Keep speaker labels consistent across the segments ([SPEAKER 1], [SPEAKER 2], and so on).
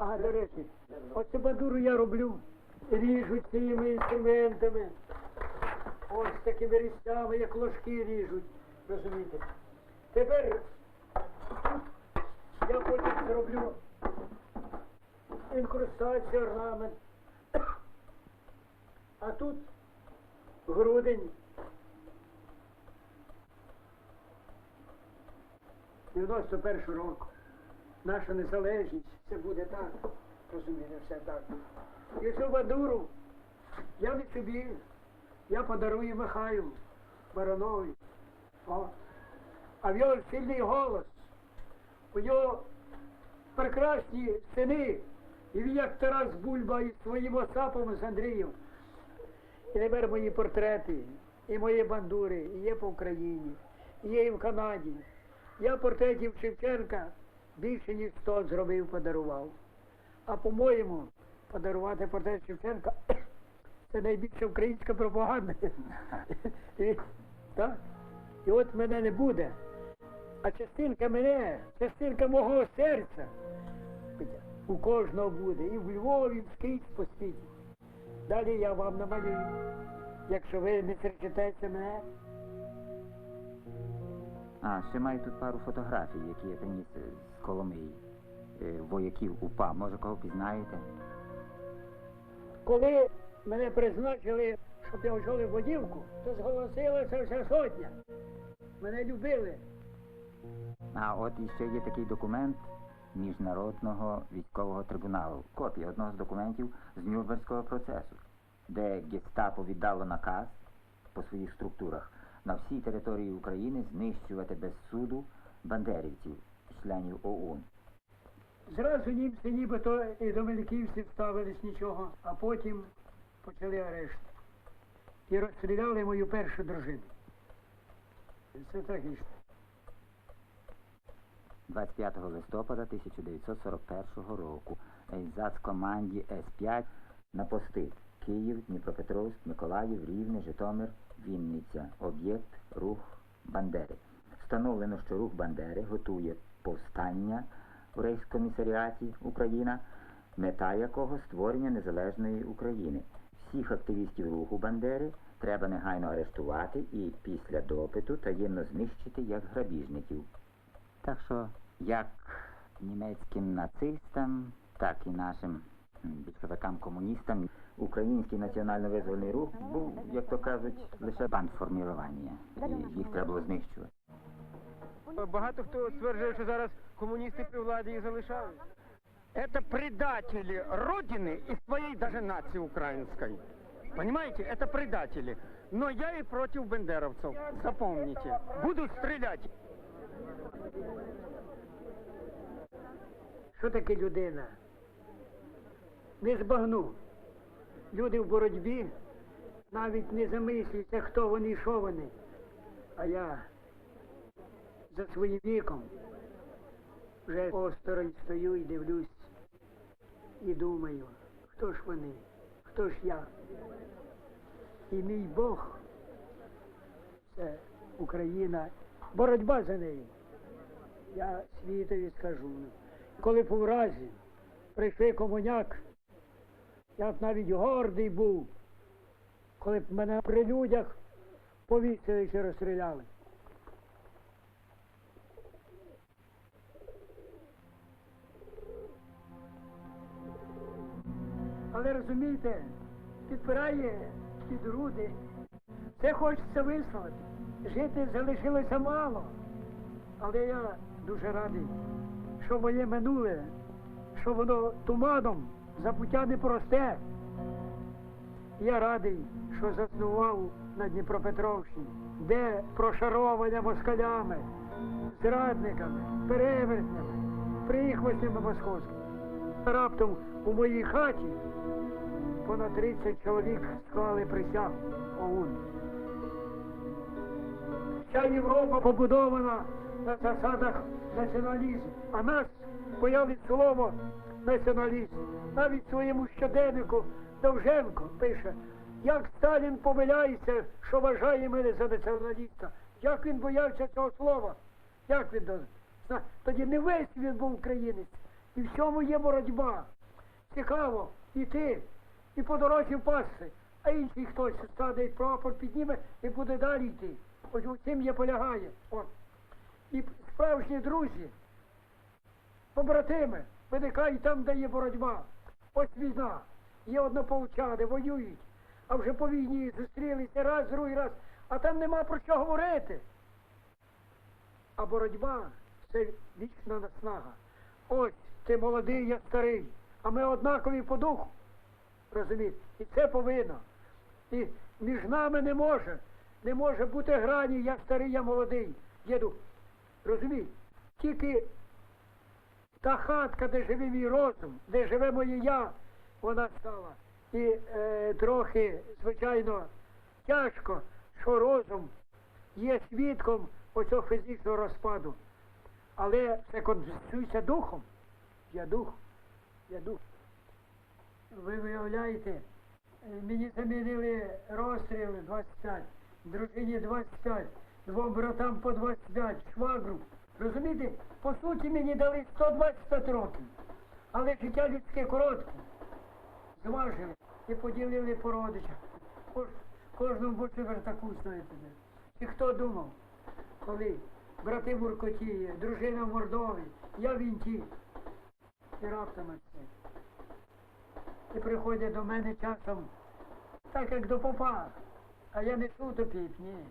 [SPEAKER 1] А, до речі, оце бандуру я роблю. Ріжуть цими інструментами. Ось такими різцями, як ложки ріжуть. Розумієте? Тепер я потім зроблю інкрустацію, орнамент. А тут грудень. 91 року. Наша незалежність, все буде так. Розумієте, все так. І цю я не собі, я подарую Михаю Баранові. О. А в нього сильний голос. У нього прекрасні сини. І він як Тарас Бульба із своїм Осапом з Андрієм. І тепер мої портрети, і мої бандури, і є по Україні, і є і в Канаді. Я портретів Шевченка більше 100 зробив, подарував. А по-моєму, подарувати портрет Шевченка це найбільша українська пропаганда. І, так? і от мене не буде. А частинка мене, частинка мого серця у кожного буде. І в Львові, і скрізь по світі. Далі я вам намалюю. Якщо ви не серчитеся мене,
[SPEAKER 2] А, ще маю тут пару фотографій, які я приніс Коломиї. Е, Вояків УПА. Може, кого пізнаєте?
[SPEAKER 1] коли мене призначили, щоб я очолив водівку, то зголосилася вся сотня. Мене любили.
[SPEAKER 2] А от іще є такий документ Міжнародного військового трибуналу. Копія одного з документів з Нюрнберзького процесу, де гестапо віддало наказ по своїх структурах на всій території України знищувати без суду бандерівців, членів ОУН.
[SPEAKER 1] Зразу німці нібито і до Мельківців ставились нічого, а потім почали арешт. І розстріляли мою першу дружину. Це трагічно.
[SPEAKER 2] 25 листопада 1941 року ейзац команді С-5 на пости Київ, Дніпропетровськ, Миколаїв, Рівне, Житомир, Вінниця. Об'єкт рух Бандери. Встановлено, що рух Бандери готує повстання у рейхскомісаріаті Україна, мета якого створення незалежної України. Всіх активістів руху Бандери треба негайно арештувати і після допиту таємно знищити як грабіжників. Так що як німецьким нацистам, так і нашим більшовикам-комуністам український національно-визвольний рух був, як то кажуть, лише бандформірування. І їх треба було знищувати.
[SPEAKER 3] Багато хто стверджує, що зараз комуністи при владі і залишають. Это предатели Родины и своей даже нации украинской. Понимаете, это предатели. Но я и против бендеровцев. Запомните. Буду стрелять.
[SPEAKER 1] Що таке людина? Не збагну. Люди в боротьбі навіть не замислюються, хто вони і що вони. А я за своїм віком вже осторонь стою і дивлюсь і думаю, хто ж вони, хто ж я. І мій Бог це Україна, боротьба за нею. Я світові скажу. Коли по вразі прийшли комуняк, я б навіть гордий був, коли б мене при людях повісили чи розстріляли. Але розумієте, підпирає під груди. Все хочеться висловити. Жити залишилося мало. Але я дуже радий, що моє минуле, що воно туманом, забуття не просте. Я радий, що заснував на Дніпропетровщині, де прошаровання москалями, зрадниками, перевертнями, прихвостнями московськими. Раптом у моїй хаті понад 30 чоловік склали присягу ОУН. Вся Європа побудована на засадах націоналізму, а нас боялись слово націоналізм. Навіть своєму щоденнику Довженко пише, як Сталін помиляється, що вважає мене за націоналіста. Як він боявся цього слова? Як він тоді не весь він був українець, І в цьому є боротьба. Цікаво іти і по дорозі впасти, а інший хтось стане прапор підніме і буде далі йти. Ось у цим є полягає. От. І справжні друзі, побратими, виникають там, де є боротьба. Ось війна. Є однополчани, воюють, а вже по війні зустрілися раз, другий раз, а там нема про що говорити. А боротьба це вічна наснага. Ось ти молодий, я старий, а ми однакові по духу. Розумієте? І це повинно. І між нами не може, не може бути грані, я старий, я молодий. Діду, розумієте? Тільки та хатка, де живе мій розум, де живе моє я, вона стала. І е, трохи, звичайно, тяжко, що розум є свідком оцього фізичного розпаду. Але це конститується духом. Я дух. Я дух. Ви виявляєте, е, мені замінили розстріли 25, дружині 25, двом братам по 25, швагру. Розумієте, по суті мені дали 125 років. Але життя людське коротке. Зважили і поділили по родичах. Кож, кожному боці вертаку знаєте. І хто думав, коли брати в дружина в Мордові, я в Інті. Раптом ось. І приходять до мене часом, так як до попа, а я не суто піп, ні.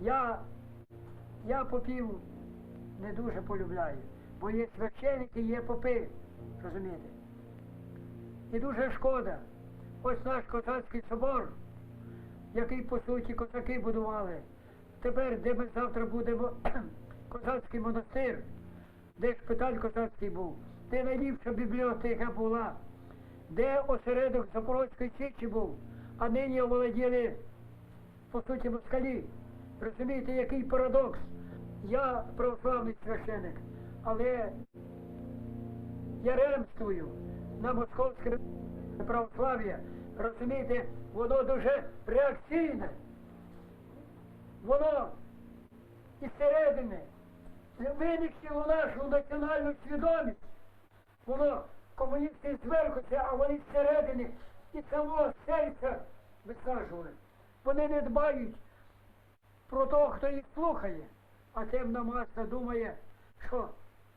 [SPEAKER 1] Я, я попів не дуже полюбляю, бо є священики, є попи, розумієте? І дуже шкода. Ось наш козацький собор, який по суті козаки будували. Тепер, де ми завтра будемо козацький монастир, де шпиталь козацький був, де найліпша бібліотека була, де осередок Запорозької Січі був, а нині оволоділи, по суті, москалі. Розумієте, який парадокс? Я православний священик, але я ремствую на московське православ'я. Розумієте, воно дуже реакційне. Воно із середини винищило нашу національну свідомість. Воно комуністи зверхуся, а вони зсередини і самого серця висаджували. Вони не дбають про того, хто їх слухає, а темна маса думає, що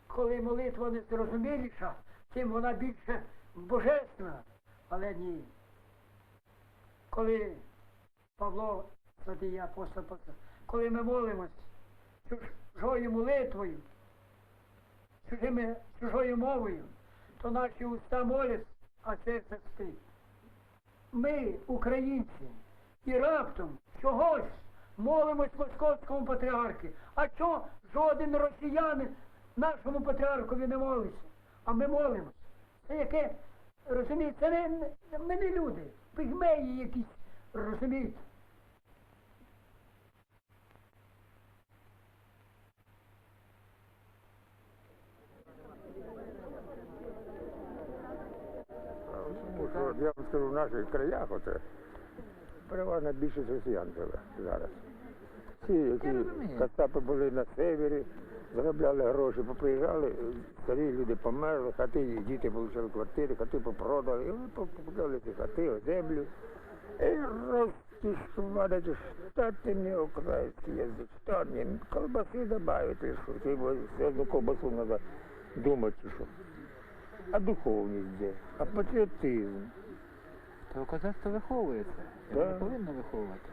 [SPEAKER 1] коли молитва не зрозуміліша, тим вона більше божественна. Але ні. Коли Павло, апостол, апостол, коли ми молимось чужою молитвою, чужими, чужою мовою, то наші уста моляться, а серце спить. Ми, українці, і раптом чогось молимось московському патріархі. А чого жоден росіянин нашому патріархові не молиться? А ми молимось. Це яке, розумієте, це не- ми не люди, пігмеї якісь, розумієте?
[SPEAKER 4] Тому я вам скажу, в наших краях оце переважно більшість росіян живе зараз. Всі, які кацапи були на севері, заробляли гроші, поприїжджали, старі люди померли, хати, діти отримали квартири, хати попродали, і вони покупляли ці хати, землю. І розпішкували штатами українські язик, штатні, колбаси добавити, що ти все одну колбасу треба думати, що. А духовність де? А патріотизм?
[SPEAKER 5] То козацтво виховується.
[SPEAKER 4] Да.
[SPEAKER 5] Не повинно виховувати.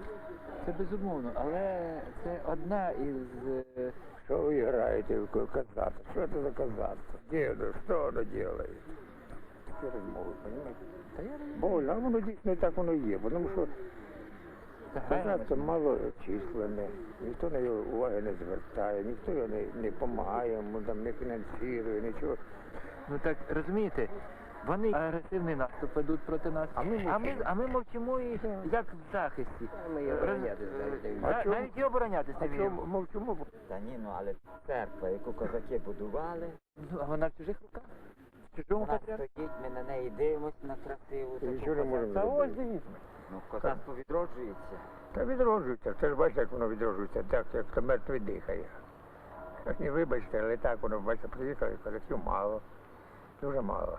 [SPEAKER 5] Це безумовно. Але це одна із е,
[SPEAKER 4] Що ви граєте в казацтво? Що це за казацтво? Діду, що воно делает? Такі розмови, розумієте?
[SPEAKER 5] та я не
[SPEAKER 4] Больно, а воно дійсно так воно є, тому що
[SPEAKER 5] знаю.
[SPEAKER 4] казацтво малочисленне, ніхто на його уваги не звертає, ніхто його не, не допомагає, йому не фінансує, нічого.
[SPEAKER 5] Ну так розумієте, вони агресивний наступ ведуть проти нас,
[SPEAKER 4] А ми
[SPEAKER 5] а ми,
[SPEAKER 4] мовчимо.
[SPEAKER 5] а ми мовчимо і як в захисті.
[SPEAKER 2] Ми і оборонятись навіть не
[SPEAKER 5] Роз-
[SPEAKER 2] вміємо.
[SPEAKER 4] А чому?
[SPEAKER 5] І оборонятися не вміємо.
[SPEAKER 4] мовчимо?
[SPEAKER 2] Та ні, ну але церква, яку козаки будували,
[SPEAKER 5] Ну, а вона в чужих руках. В чужому
[SPEAKER 2] вона стоїть, ми на неї дивимося на красиву. Таку
[SPEAKER 4] нічого не можемо
[SPEAKER 5] Та ось дивіться.
[SPEAKER 2] Ну, козацтво відроджується.
[SPEAKER 4] Та відроджується, це ж бачите, як воно відроджується, так, як то мертвий дихає. Не вибачте, але так воно, бачите, приїхали, козаків мало. Дуже мало.